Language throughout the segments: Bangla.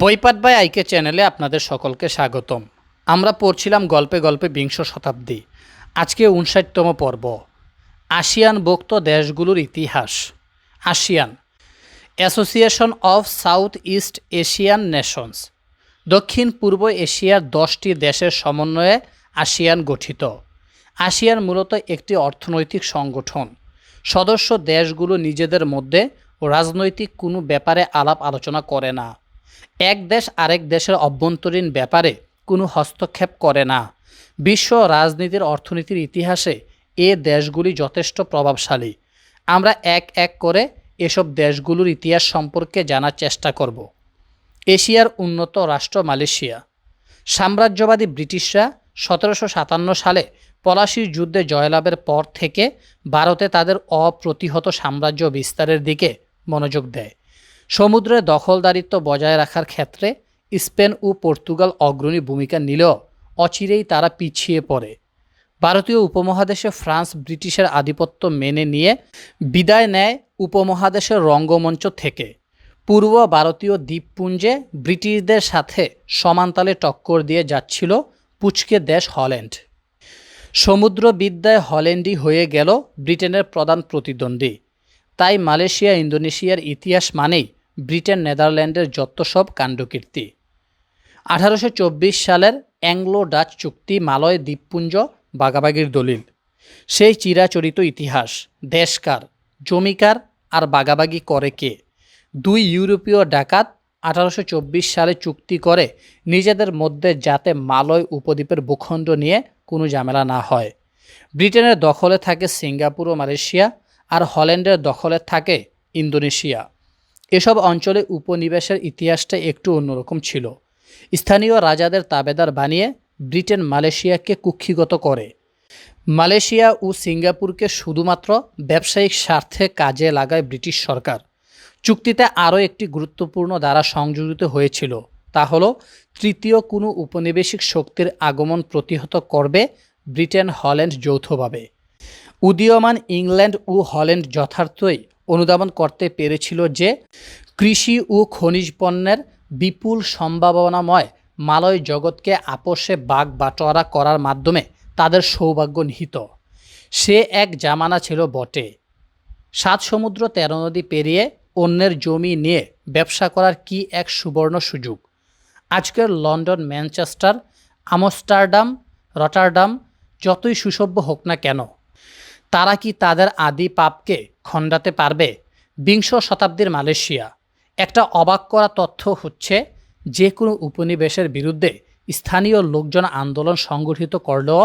বইপাট বাই আইকে চ্যানেলে আপনাদের সকলকে স্বাগতম। আমরা পড়ছিলাম গল্পে গল্পে বিংশ শতাব্দী। আজকে উনষাটতম পর্ব। আসিয়ান ভুক্ত দেশগুলোর ইতিহাস। ASEAN. Association of South East Asian nations দক্ষিণ পূর্ব এশিয়ার দশটি দেশের সমন্বয়ে আসিয়ান গঠিত। আসিয়ান মূলত একটি অর্থনৈতিক সংগঠন। সদস্য দেশগুলো নিজেদের মধ্যে রাজনৈতিক কোনো ব্যাপারে আলাপ আলোচনা করে না। এক দেশ আরেক দেশের অভ্যন্তরীণ ব্যাপারে কোনো হস্তক্ষেপ করে না। বিশ্ব রাজনীতির অর্থনীতির ইতিহাসে এ দেশগুলি যথেষ্ট প্রভাবশালী। আমরা এক এক করে এসব দেশগুলোর ইতিহাস সম্পর্কে জানার চেষ্টা করব। এশিয়ার উন্নত রাষ্ট্র মালয়েশিয়া। সাম্রাজ্যবাদী ব্রিটিশরা সতেরোশো সাতান্ন সালে পলাশির যুদ্ধে জয়লাভের পর থেকে ভারতে তাদের অপ্রতিহত সাম্রাজ্য বিস্তারের দিকে মনোযোগ দেয়। সমুদ্রের দখলদারিত্ব বজায় রাখার ক্ষেত্রে স্পেন ও পর্তুগাল অগ্রণী ভূমিকা নিলেও অচিরেই তারা পিছিয়ে পড়ে। ভারতীয় উপমহাদেশে ফ্রান্স ব্রিটিশের আধিপত্য মেনে নিয়ে বিদায় নেয় উপমহাদেশের রঙ্গমঞ্চ থেকে। পূর্ব ভারতীয় দ্বীপপুঞ্জে ব্রিটিশদের সাথে সমানতালে টক্কর দিয়ে যাচ্ছিল পুচকে দেশ হল্যান্ড। সমুদ্রবিদ্যায় হল্যান্ডই হয়ে গেল ব্রিটেনের প্রধান প্রতিদ্বন্দ্বী। তাই মালয়েশিয়া, ইন্দোনেশিয়ার ইতিহাস মানেই ব্রিটেন, নেদারল্যান্ডের যত সব কাণ্ডকীর্তি। আঠারোশো চব্বিশ সালের অ্যাংলো ডাচ চুক্তি মালয় দ্বীপপুঞ্জ বাগাবাগির দলিল। সেই চিরাচরিত ইতিহাস দেশকার জমিকার আর বাগাবাগি করে কে? দুই ইউরোপীয় ডাকাত আঠারোশো চব্বিশ সালে চুক্তি করে নিজেদের মধ্যে যাতে মালয় উপদ্বীপের ভূখণ্ড নিয়ে কোনো ঝামেলা না হয়। ব্রিটেনের দখলে থাকে সিঙ্গাপুর ও মালয়েশিয়া আর হল্যান্ডের দখলে থাকে ইন্দোনেশিয়া। এসব অঞ্চলে উপনিবেশের ইতিহাসটা একটু অন্যরকম ছিল। স্থানীয় রাজাদের তাবেদার বানিয়ে ব্রিটেন মালয়েশিয়াকে কুক্ষিগত করে। মালয়েশিয়া ও সিঙ্গাপুরকে শুধুমাত্র ব্যবসায়িক স্বার্থে কাজে লাগায় ব্রিটিশ সরকার। চুক্তিতে আরও একটি গুরুত্বপূর্ণ দ্বারা সংযোজিত হয়েছিল। তা হলো, তৃতীয় কোনো উপনিবেশিক শক্তির আগমন প্রতিহত করবে ব্রিটেন হল্যান্ড যৌথভাবে। উদীয়মান ইংল্যান্ড ও হল্যান্ড যথার্থই অনুধাবন করতে পেরেছিল যে কৃষি ও খনিজ পণ্যের বিপুল সম্ভাবনাময় মালয় জগৎকে আপোষে বাগ বাটোয়ারা করার মাধ্যমে তাদের সৌভাগ্য নিহিত। সে এক জামানা ছিল বটে। সাত সমুদ্র, তেরো নদী পেরিয়ে অন্যের জমি নিয়ে ব্যবসা করার কি এক সুবর্ণ সুযোগ? আজকের লন্ডন, ম্যানচেস্টার, আমস্টারডাম, রটারডাম যতই সুসভ্য হোক না কেন তারা কি তাদের আদি পাপকে খণ্ডাতে পারবে? বিংশ শতাব্দীর মালয়েশিয়া। একটা অবাক করা তথ্য হচ্ছে, যে কোনো উপনিবেশের বিরুদ্ধে স্থানীয় লোকজন আন্দোলন সংগঠিত করলেও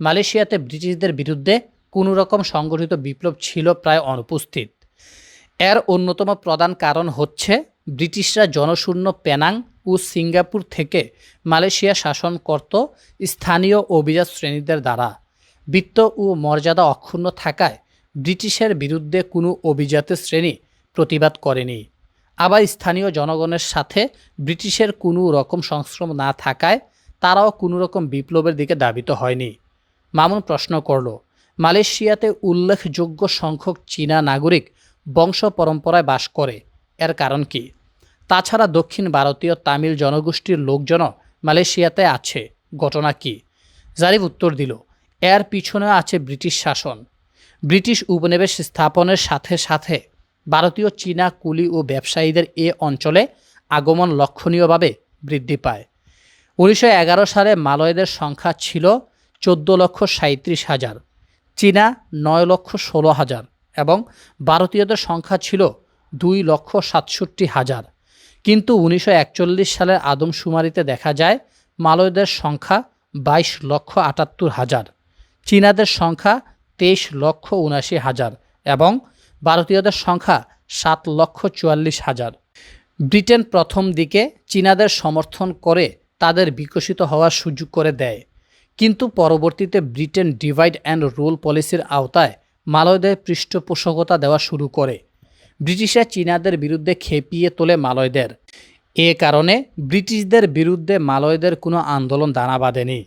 মালয়েশিয়াতে ব্রিটিশদের বিরুদ্ধে কোনো রকম সংগঠিত বিপ্লব ছিল প্রায় অনুপস্থিত। এর অন্যতম প্রধান কারণ হচ্ছে, ব্রিটিশরা জনশূন্য পেনাং ও সিঙ্গাপুর থেকে মালয়েশিয়া শাসন করত স্থানীয় অভিজাত শ্রেণীদের দ্বারা। বিত্ত ও মর্যাদা অক্ষুণ্ণ থাকায় ব্রিটিশের বিরুদ্ধে কোনো অভিজাত শ্রেণি প্রতিবাদ করেনি। আবার স্থানীয় জনগণের সাথে ব্রিটিশের কোনো রকম সংশ্রম না থাকায় তারাও কোনো রকম বিপ্লবের দিকে দাবিত হয়নি। মামুন প্রশ্ন করল, মালয়েশিয়াতে উল্লেখযোগ্য সংখ্যক চীনা নাগরিক বংশ পরম্পরায় বাস করে, এর কারণ কি? তাছাড়া দক্ষিণ ভারতীয় তামিল জনগোষ্ঠীর লোকজনও মালয়েশিয়াতে আছে, ঘটনা কি? জারিফ উত্তর দিল এর পিছনে আছে ব্রিটিশ শাসন। ব্রিটিশ উপনিবেশ স্থাপনের সাথে সাথে ভারতীয় চীনা কুলি ও ব্যবসায়ীদের এ অঞ্চলে আগমন লক্ষণীয়ভাবে বৃদ্ধি পায়। উনিশশো এগারো সালে মালয়দের সংখ্যা ছিল চোদ্দ লক্ষ সাঁত্রিশ হাজার, চীনা নয় লক্ষ ষোলো হাজার এবং ভারতীয়দের সংখ্যা ছিল দুই লক্ষ সাতষট্টি হাজার। কিন্তু উনিশশো একচল্লিশ সালের আদমশুমারিতে দেখা যায় মালয়দের সংখ্যা বাইশ লক্ষ আটাত্তর হাজার। চীনাদের সংখ্যা তেইশ লক্ষ উনাশি হাজার এবং ভারতীয়দের সংখ্যা সাত লক্ষ চুয়াল্লিশ হাজার। ব্রিটেন প্রথম দিকে চীনাদের সমর্থন করে তাদের বিকশিত হওয়ার সুযোগ করে দেয়। কিন্তু পরবর্তীতে ব্রিটেন ডিভাইড অ্যান্ড রুল পলিসির আওতায় মালয়দের পৃষ্ঠপোষকতা দেওয়া শুরু করে। ব্রিটিশরা চীনাদের বিরুদ্ধে খেপিয়ে তোলে মালয়দের। এ কারণে ব্রিটিশদের বিরুদ্ধে মালয়দের কোনো আন্দোলন দানা বাঁধেনি।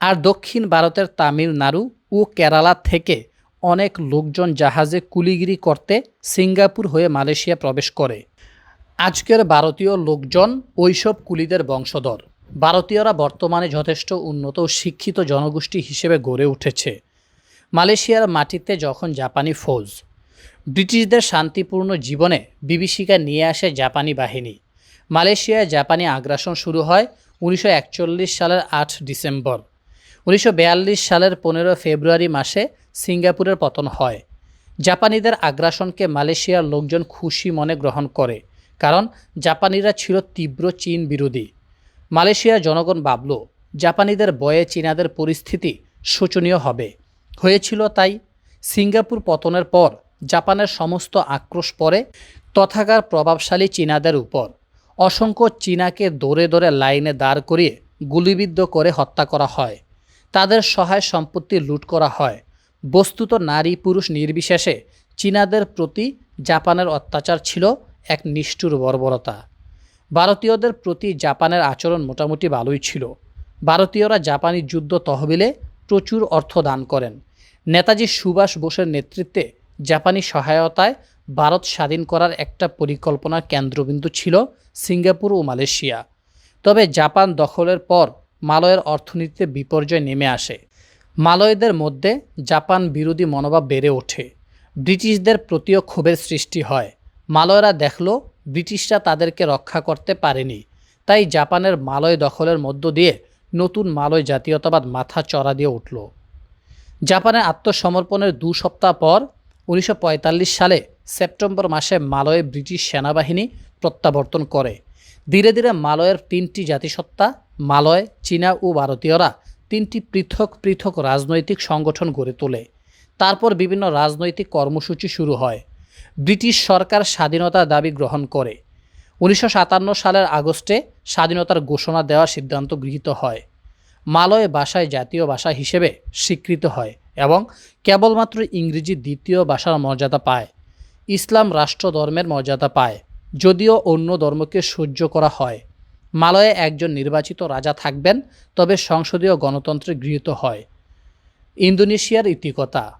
আর দক্ষিণ ভারতের তামিলনাড়ু ও কেরালা থেকে অনেক লোকজন জাহাজে কুলিগিরি করতে সিঙ্গাপুর হয়ে মালয়েশিয়া প্রবেশ করে। আজকের ভারতীয় লোকজন ওইসব কুলিদের বংশধর। ভারতীয়রা বর্তমানে যথেষ্ট উন্নত ও শিক্ষিত জনগোষ্ঠী হিসেবে গড়ে উঠেছে। মালয়েশিয়ার মাটিতে যখন জাপানি ফৌজ ব্রিটিশদের শান্তিপূর্ণ জীবনে বিভীষিকা নিয়ে আসে জাপানি বাহিনী, মালয়েশিয়ায় জাপানি আগ্রাসন শুরু হয় উনিশশো একচল্লিশ সালের আট ডিসেম্বর। উনিশশো বিয়াল্লিশ সালের পনেরো ফেব্রুয়ারি মাসে সিঙ্গাপুরের পতন হয়। জাপানিদের আগ্রাসনকে মালয়েশিয়ার লোকজন খুশি মনে গ্রহণ করে, কারণ জাপানিরা ছিল তীব্র চীন বিরোধী। মালয়েশিয়ার জনগণ ভাবল, জাপানিদের বয়ে চীনাদের পরিস্থিতি শোচনীয় হবে। হয়েছিল তাই। সিঙ্গাপুর পতনের পর জাপানের সমস্ত আক্রোশ পড়ে তথাকার প্রভাবশালী চীনাদের উপর অসংখ্য চীনাকে দৌড়ে দৌড়ে লাইনে দাঁড় করিয়ে গুলিবিদ্ধ করে হত্যা করা হয়। তাদের সহায় সম্পত্তি লুট করা হয়। বস্তুত নারী পুরুষ নির্বিশেষে চীনাদের প্রতি জাপানের অত্যাচার ছিল এক নিষ্ঠুর বর্বরতা। ভারতীয়দের প্রতি জাপানের আচরণ মোটামুটি ভালোই ছিল। ভারতীয়রা জাপানি যুদ্ধ তহবিলে প্রচুর অর্থ দান করেন। নেতাজি সুভাষ বোসের নেতৃত্বে জাপানি সহায়তায় ভারত স্বাধীন করার একটা পরিকল্পনার কেন্দ্রবিন্দু ছিল সিঙ্গাপুর ও মালয়েশিয়া। তবে জাপান দখলের পর মালয়ের অর্থনীতিতে বিপর্যয় নেমে আসে। মালয়দের মধ্যে জাপান বিরোধী মনোভাব বেড়ে ওঠে। ব্রিটিশদের প্রতিও ক্ষোভের সৃষ্টি হয়। মালয়রা দেখল, ব্রিটিশরা তাদেরকে রক্ষা করতে পারেনি। তাই জাপানের মালয় দখলের মধ্য দিয়ে নতুন মালয় জাতীয়তাবাদ মাথা চড়া দিয়ে উঠল। জাপানের আত্মসমর্পণের দু সপ্তাহ পর উনিশশো পঁয়তাল্লিশ সালে সেপ্টেম্বর মাসে মালয়ে ব্রিটিশ সেনাবাহিনী প্রত্যাবর্তন করে। ধীরে ধীরে মালয়ের তিনটি জাতিসত্তা, মালয়, চীনা ও ভারতীয়রা তিনটি পৃথক পৃথক রাজনৈতিক সংগঠন গড়ে তোলে। তারপর বিভিন্ন রাজনৈতিক কর্মসূচি শুরু হয়। ব্রিটিশ সরকার স্বাধীনতার দাবি গ্রহণ করে। উনিশশো সাতান্ন সালের আগস্টে স্বাধীনতার ঘোষণা দেওয়ার সিদ্ধান্ত গৃহীত হয়। মালয় ভাষায় জাতীয় ভাষা হিসেবে স্বীকৃত হয় এবং কেবলমাত্র ইংরেজি দ্বিতীয় ভাষার মর্যাদা পায়। ইসলাম রাষ্ট্র ধর্মের মর্যাদা পায়। যদিও অন্য ধর্মকে সহ্য করা হয়। মালয়ে একজন নির্বাচিত রাজা থাকবেন, তবে সংসদীয় গণতন্ত্রে গৃহীত হয়। ইন্দোনেশিয়ার ইতিকতা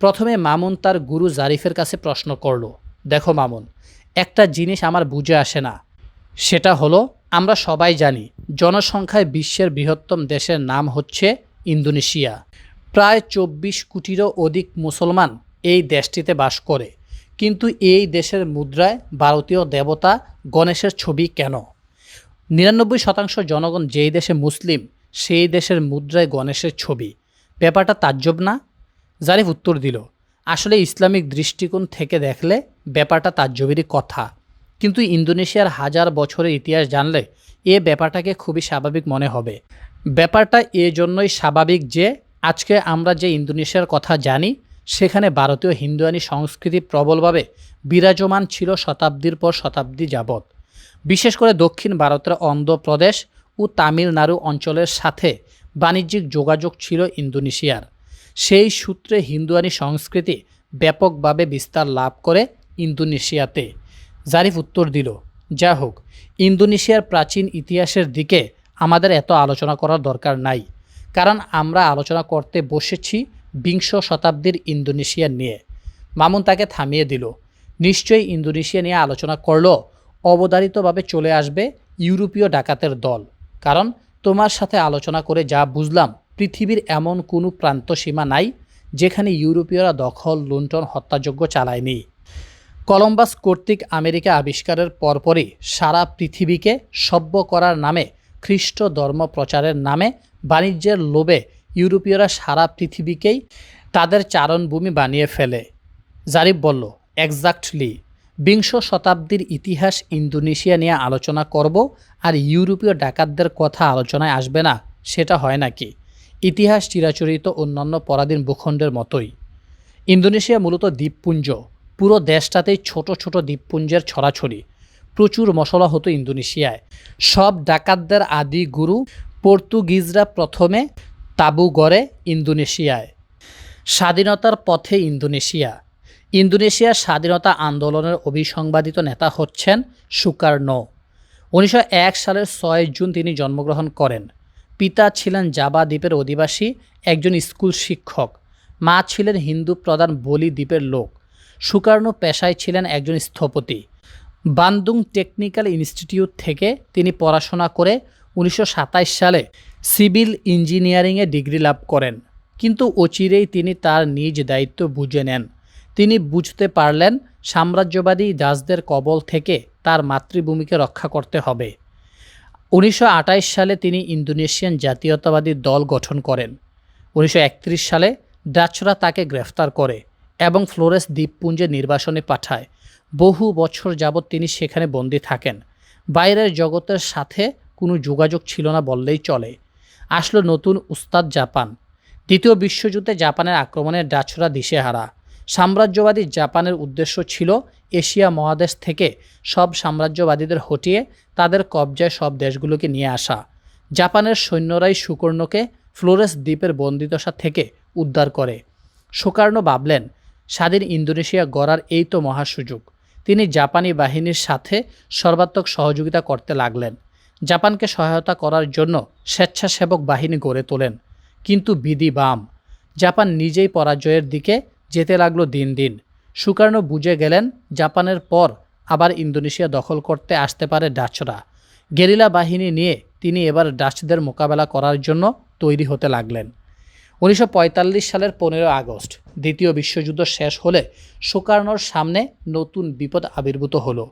প্রথমে মামুন তার গুরু জারিফের কাছে প্রশ্ন করল, দেখো মামুন, একটা জিনিস আমার বুঝে আসে না। সেটা হলো, আমরা সবাই জানি, জনসংখ্যায় বিশ্বের বৃহত্তম দেশের নাম হচ্ছে ইন্দোনেশিয়া। প্রায় চব্বিশ কোটিরও অধিক মুসলমান এই দেশটিতে বাস করে। কিন্তু এই দেশের মুদ্রায় ভারতীয় দেবতা গণেশের ছবি কেন? নিরানব্বই শতাংশ জনগণ যেই দেশে মুসলিম, সেই দেশের মুদ্রায় গণেশের ছবি। ব্যাপারটা তাজ্জব না? জারিফ উত্তর দিল, আসলে ইসলামিক দৃষ্টিকোণ থেকে দেখলে ব্যাপারটা তাজ্জবেরই কথা। কিন্তু ইন্দোনেশিয়ার হাজার বছরের ইতিহাস জানলে এ ব্যাপারটাকে খুবই স্বাভাবিক মনে হবে। ব্যাপারটা এজন্যই স্বাভাবিক যে, আজকে আমরা যে ইন্দোনেশিয়ার কথা জানি সেখানে ভারতীয় হিন্দুয়ানি সংস্কৃতি প্রবলভাবে বিরাজমান ছিল শতাব্দীর পর শতাব্দী যাবৎ। বিশেষ করে দক্ষিণ ভারতের অন্ধ্রপ্রদেশ ও তামিলনাড়ু অঞ্চলের সাথে বাণিজ্যিক যোগাযোগ ছিল ইন্দোনেশিয়ার। সেই সূত্রে হিন্দুয়ানি সংস্কৃতি ব্যাপকভাবে বিস্তার লাভ করে ইন্দোনেশিয়াতে। জারিফ উত্তর দিল, যা হোক, ইন্দোনেশিয়ার প্রাচীন ইতিহাসের দিকে আমাদের এত আলোচনা করার দরকার নাই। কারণ আমরা আলোচনা করতে বসেছি বিংশ শতাব্দীর ইন্দোনেশিয়া নিয়ে। মামুন তাকে থামিয়ে দিল। নিশ্চয়ই ইন্দোনেশিয়া নিয়ে আলোচনা করলেও অবধারিতভাবে চলে আসবে ইউরোপীয় ডাকাতের দল। কারণ তোমার সাথে আলোচনা করে যা বুঝলাম, পৃথিবীর এমন কোনো প্রান্ত সীমা নাই যেখানে ইউরোপীয়রা দখল, লুণ্ঠন, হত্যাযজ্ঞ চালায়নি। কলম্বাস কর্তৃক আমেরিকা আবিষ্কারের পরপরই সারা পৃথিবীকে সভ্য করার নামে খ্রিস্ট ধর্ম প্রচারের নামে বাণিজ্যের লোভে ইউরোপীয়রা সারা পৃথিবীকেই তাদের চারণভূমি বানিয়ে ফেলে। জারিফ বলল এক্সাক্টলি বিংশ শতাব্দীর ইতিহাস ইন্দোনেশিয়া নিয়ে আলোচনা করব আর ইউরোপীয় ডাকাতদের কথা আলোচনায় আসবে না, সেটা হয় নাকি? ইতিহাস চিরাচরিত অন্যান্য পরাধীন ভূখণ্ডের মতোই। ইন্দোনেশিয়া মূলত দ্বীপপুঞ্জ। পুরো দেশটাতেই ছোট ছোট দ্বীপপুঞ্জের ছড়াছড়ি। প্রচুর মশলা হতো ইন্দোনেশিয়ায়। সব ডাকাতদের আদি গুরু পর্তুগিজরা প্রথমে তাবু গড়ে ইন্দোনেশিয়ায়। স্বাধীনতার পথে ইন্দোনেশিয়া। ইন্দোনেশিয়ার স্বাধীনতা আন্দোলনের অভিসংবাদিত নেতা হচ্ছেন সুকার্নো উনিশশো এক সালের ছয় জুন তিনি জন্মগ্রহণ করেন। পিতা ছিলেন জাবা দ্বীপের অধিবাসী, একজন স্কুল শিক্ষক। মা ছিলেন হিন্দু প্রধান বলি দ্বীপের লোক। সুকার্ণ পেশায় ছিলেন একজন স্থপতি। বান্দুং টেকনিক্যাল ইনস্টিটিউট থেকে তিনি পড়াশোনা করে উনিশশো সাতাশ সালে সিভিল ইঞ্জিনিয়ারিংয়ে ডিগ্রি লাভ করেন, কিন্তু অচিরেই তিনি তার নিজ দায়িত্ব বুঝে নেন। তিনি বুঝতে পারলেন সাম্রাজ্যবাদী দাসদের কবল থেকে তার মাতৃভূমিকে রক্ষা করতে হবে। উনিশশো আঠাশ সালে তিনি ইন্দোনেশিয়ান জাতীয়তাবাদী দল গঠন করেন। উনিশশো একত্রিশ সালে ডাচরা তাকে গ্রেফতার করে এবং ফ্লোরেস দ্বীপপুঞ্জে নির্বাসনে পাঠায়। বহু বছর যাবৎ তিনি সেখানে বন্দী থাকেন। বাইরের জগতের সাথে কোনো যোগাযোগ ছিল না বললেই চলে। আসলো নতুন উস্তাদ জাপান। দ্বিতীয় বিশ্বযুদ্ধে জাপানের আক্রমণে ডাচরা দিশেহারা। সাম্রাজ্যবাদী জাপানের উদ্দেশ্য ছিল এশিয়া মহাদেশ থেকে সব সাম্রাজ্যবাদীদের হটিয়ে তাদের কবজায় সব দেশগুলোকে নিয়ে আসা। জাপানের সৈন্যরাই সুকর্ণকে ফ্লোরেস দ্বীপের বন্দিদশা থেকে উদ্ধার করে। সুকর্ণ ভাবলেন, স্বাধীন ইন্দোনেশিয়া গড়ার এই তো মহাসুযোগ। তিনি জাপানি বাহিনীর সাথে সর্বাত্মক সহযোগিতা করতে লাগলেন। জাপানকে সহায়তা করার জন্য স্বেচ্ছাসেবক বাহিনী গড়ে তোলেন। কিন্তু বিধি বাম। জাপান নিজেই পরাজয়ের দিকে যেতে লাগল দিন দিন। সুকর্ণ বুঝে গেলেন জাপানের পর আবার ইন্দোনেশিয়া দখল করতে আসতে পারে ডাচরা। গেরিলা বাহিনী নিয়ে তিনি এবার ডাচদের মোকাবেলা করার জন্য তৈরি হতে লাগলেন। উনিশশো পঁয়তাল্লিশ সালের পনেরো আগস্ট, দ্বিতীয় বিশ্বযুদ্ধ শেষ হলে সুকার্ণর সামনে নতুন বিপদ আবির্ভূত হলো।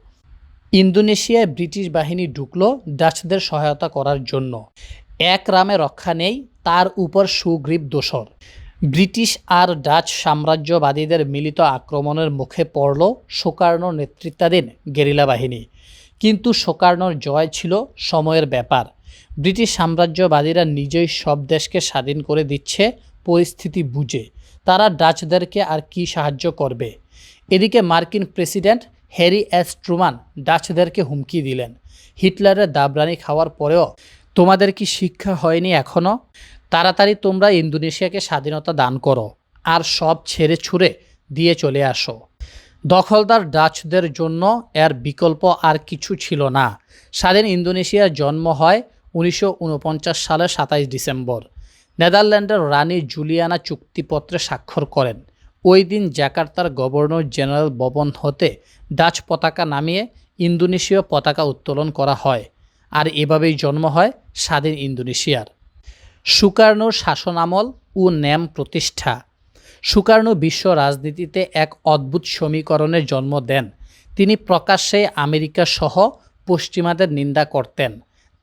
ইন্দোনেশিয়ায় ব্রিটিশ বাহিনী ঢুকলো ডাচদের সহায়তা করার জন্য। এক রামে রক্ষা নেই, তার উপর সুগ্রীব দোসর ব্রিটিশ আর ডাচ সাম্রাজ্যবাদীদের মিলিত আক্রমণের মুখে পড়ল সুকার্ণ নেতৃত্বাধীন গেরিলা বাহিনী। কিন্তু সুকার্ণর জয় ছিল সময়ের ব্যাপার। ব্রিটিশ সাম্রাজ্যবাদীরা নিজেই সব দেশকে স্বাধীন করে দিচ্ছে, পরিস্থিতি বুঝে। তারা ডাচদেরকে আর কি সাহায্য করবে? এদিকে মার্কিন প্রেসিডেন্ট হ্যারি এস ট্রুমান ডাচদেরকে হুমকি দিলেন। হিটলারের দাবরানি খাওয়ার পরেও, তোমাদের কি শিক্ষা হয়নি এখনও তাড়াতাড়ি তোমরা ইন্দোনেশিয়াকে স্বাধীনতা দান করো, আর সব ছেড়ে ছুড়ে দিয়ে চলে আসো। দখলদার ডাচদের জন্য এর বিকল্প আর কিছু ছিল না। স্বাধীন ইন্দোনেশিয়ার জন্ম হয় উনিশশো ঊনপঞ্চাশ সালের সাতাইশ ডিসেম্বর। নেদারল্যান্ডের রানী জুলিয়ানা চুক্তিপত্রে স্বাক্ষর করেন। ওই দিন জাকার্তার গভর্নর জেনারেল ভবন হতে ডাচ পতাকা নামিয়ে ইন্দোনেশীয় পতাকা উত্তোলন করা হয়, আর এভাবেই জন্ম হয় স্বাধীন ইন্দোনেশিয়ার। সুকার্ণর শাসনামল ও ন্যাম প্রতিষ্ঠা। সুকার্ণ বিশ্ব রাজনীতিতে এক অদ্ভুত সমীকরণের জন্ম দেন। তিনি প্রকাশ্যে আমেরিকা সহ পশ্চিমাদের নিন্দা করতেন।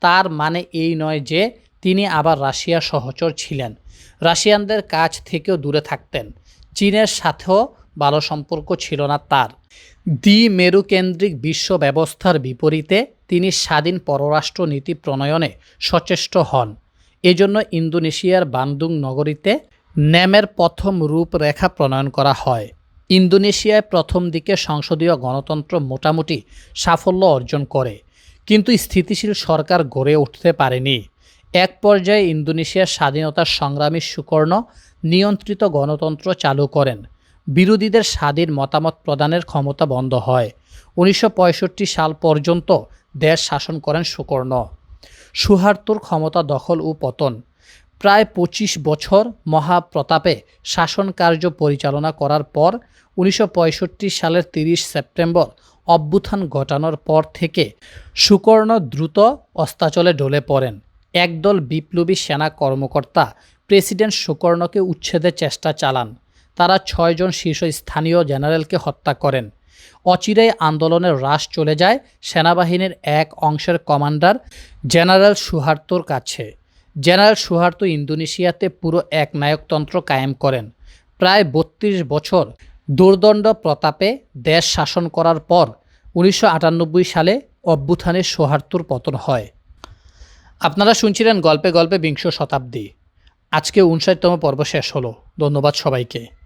তার মানে এই নয় যে তিনি আবার রাশিয়া সহচর ছিলেন। রাশিয়ানদের কাছ থেকেও দূরে থাকতেন। চীনের সাথেও ভালো সম্পর্ক ছিল না তার। দ্বি মেরুকেন্দ্রিক বিশ্ব ব্যবস্থার বিপরীতে তিনি স্বাধীন পররাষ্ট্র নীতি প্রণয়নে সচেষ্ট হন। এজন্য ইন্দোনেশিয়ার বান্দুং নগরীতে ন্যামের প্রথম রূপরেখা প্রণয়ন করা হয়। ইন্দোনেশিয়ায় প্রথম দিকে সংসদীয় গণতন্ত্র মোটামুটি সাফল্য অর্জন করে, কিন্তু স্থিতিশীল সরকার গড়ে উঠতে পারেনি। এক পর্যায়ে ইন্দোনেশিয়ার স্বাধীনতার সংগ্রামী সুকর্ণ নিয়ন্ত্রিত গণতন্ত্র চালু করেন। বিরোধীদের স্বাধীন মতামত প্রদানের ক্ষমতা বন্ধ হয়। উনিশশো পঁয়ষট্টি সাল পর্যন্ত দেশ শাসন করেন সুকর্ণ। সুহার্তর ক্ষমতা দখল ও পতন। প্রায় পঁচিশ বছর মহাপ্রতাপে শাসন কার্য পরিচালনা করার পর উনিশশো পঁয়ষট্টি সালের তিরিশ সেপ্টেম্বর অভ্যুত্থান ঘটানোর পর থেকে সুকর্ণ দ্রুত অস্তাচলে ডলে পড়েন। একদল বিপ্লবী সেনা কর্মকর্তা প্রেসিডেন্ট সুকর্ণকে উচ্ছেদের চেষ্টা চালান। তারা ছয়জন শীর্ষস্থানীয় জেনারেলকে হত্যা করেন। অচিরেই আন্দোলনের হ্রাস চলে যায় সেনাবাহিনীর এক অংশের কমান্ডার জেনারেল সুহার্তোর কাছে। জেনারেল সুহার্তো ইন্দোনেশিয়াতে পুরো এক নায়কতন্ত্র কায়েম করেন। প্রায় বত্রিশ বছর দুর্দণ্ড প্রতাপে দেশ শাসন করার পর উনিশশো আটানব্বই সালে অভ্যুত্থানের সোহার্তুর পতন হয়। আপনারা শুনছিলেন গল্পে গল্পে বিংশ শতাব্দী। আজকে উনষাটতম পর্ব শেষ হলো। ধন্যবাদ সবাইকে।